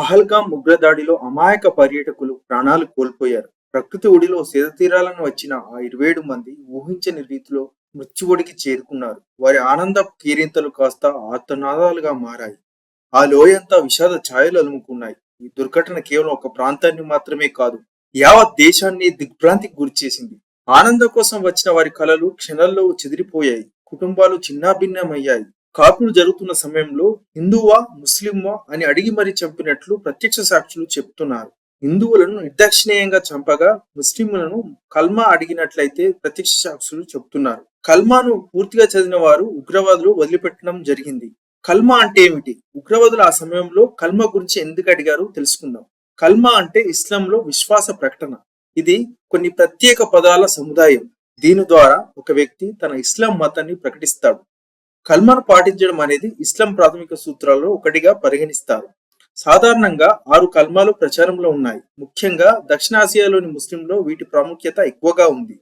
పహల్గాం ఉగ్రదాడిలో అమాయక పర్యాటకులు ప్రాణాలు కోల్పోయారు. ప్రకృతి ఒడిలో సేదతీరాలను వచ్చిన ఆ ఇరవై ఏడు మంది ఊహించని రీతిలో మృత్యువడికి చేరుకున్నారు. వారి ఆనంద కీరింతలు కాస్త ఆర్తనాదాలుగా మారాయి. ఆ లోయంతా విషాద ఛాయలు అలుముకున్నాయి. ఈ దుర్ఘటన కేవలం ఒక ప్రాంతాన్ని మాత్రమే కాదు యావత్ దేశాన్ని దిగ్భ్రాంతికి గురిచేసింది ఆనందం కోసం వచ్చిన వారి కలలు క్షణాల్లో చెదిరిపోయాయి. కుటుంబాలు చిన్నాభిన్నమయ్యాయి. కాపులు జరుగుతున్న సమయంలో హిందువా ముస్లింవా అని అడిగి మరీ చంపినట్లు ప్రత్యక్ష సాక్షులు చెప్తున్నారు. హిందువులను నిర్దాక్షిణీయంగా చంపగా ముస్లింలను కల్మా అడిగినట్లయితే ప్రత్యక్ష సాక్షులు చెప్తున్నారు. కల్మాను పూర్తిగా చదివిన వారు ఉగ్రవాదులు వదిలిపెట్టడం జరిగింది. కల్మా అంటే ఏమిటి? ఉగ్రవాదులు ఆ సమయంలో కల్మా గురించి ఎందుకు అడిగారు తెలుసుకుందాం. కల్మా అంటే ఇస్లాంలో విశ్వాస ప్రకటన. ఇది కొన్ని ప్రత్యేక పదాల సముదాయం. దీని ద్వారా ఒక వ్యక్తి తన ఇస్లాం మతాన్ని ప్రకటిస్తాడు. కల్మాను పాటించడం అనేది ఇస్లాం ప్రాథమిక సూత్రాల్లో ఒకటిగా పరిగణిస్తారు. సాధారణంగా ఆరు కల్మాలు ప్రచారంలో ఉన్నాయి. ముఖ్యంగా దక్షిణాసియాలోని ముస్లింలో వీటి ప్రాముఖ్యత ఎక్కువగా ఉంది.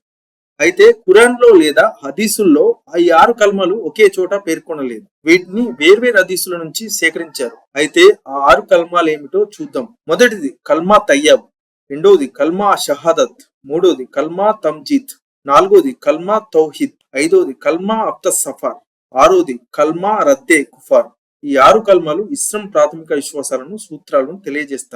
అయితే ఖురాన్లో లేదా హదీసుల్లో ఈ ఆరు కల్మాలు ఒకే చోట పేర్కొనలేదు. వీటిని వేర్వేరు హదీసుల నుంచి సేకరించారు. అయితే ఆ ఆరు కల్మాలు ఏమిటో చూద్దాం. మొదటిది కల్మా తయ్యబ్ రెండవది కల్మా షహాదత్ మూడవది కల్మా తమ్జీద్ నాలుగోది కల్మా తౌహిద్ ఐదవది కల్మా అప్త సఫార్. ఆరోది కల్మా రద్దే కుఫార్. ఈ ఆరు కల్మాలు ఇస్లాం ప్రాథమిక విశ్వాసాలను సూత్రాలను తెలియజేస్తాయి.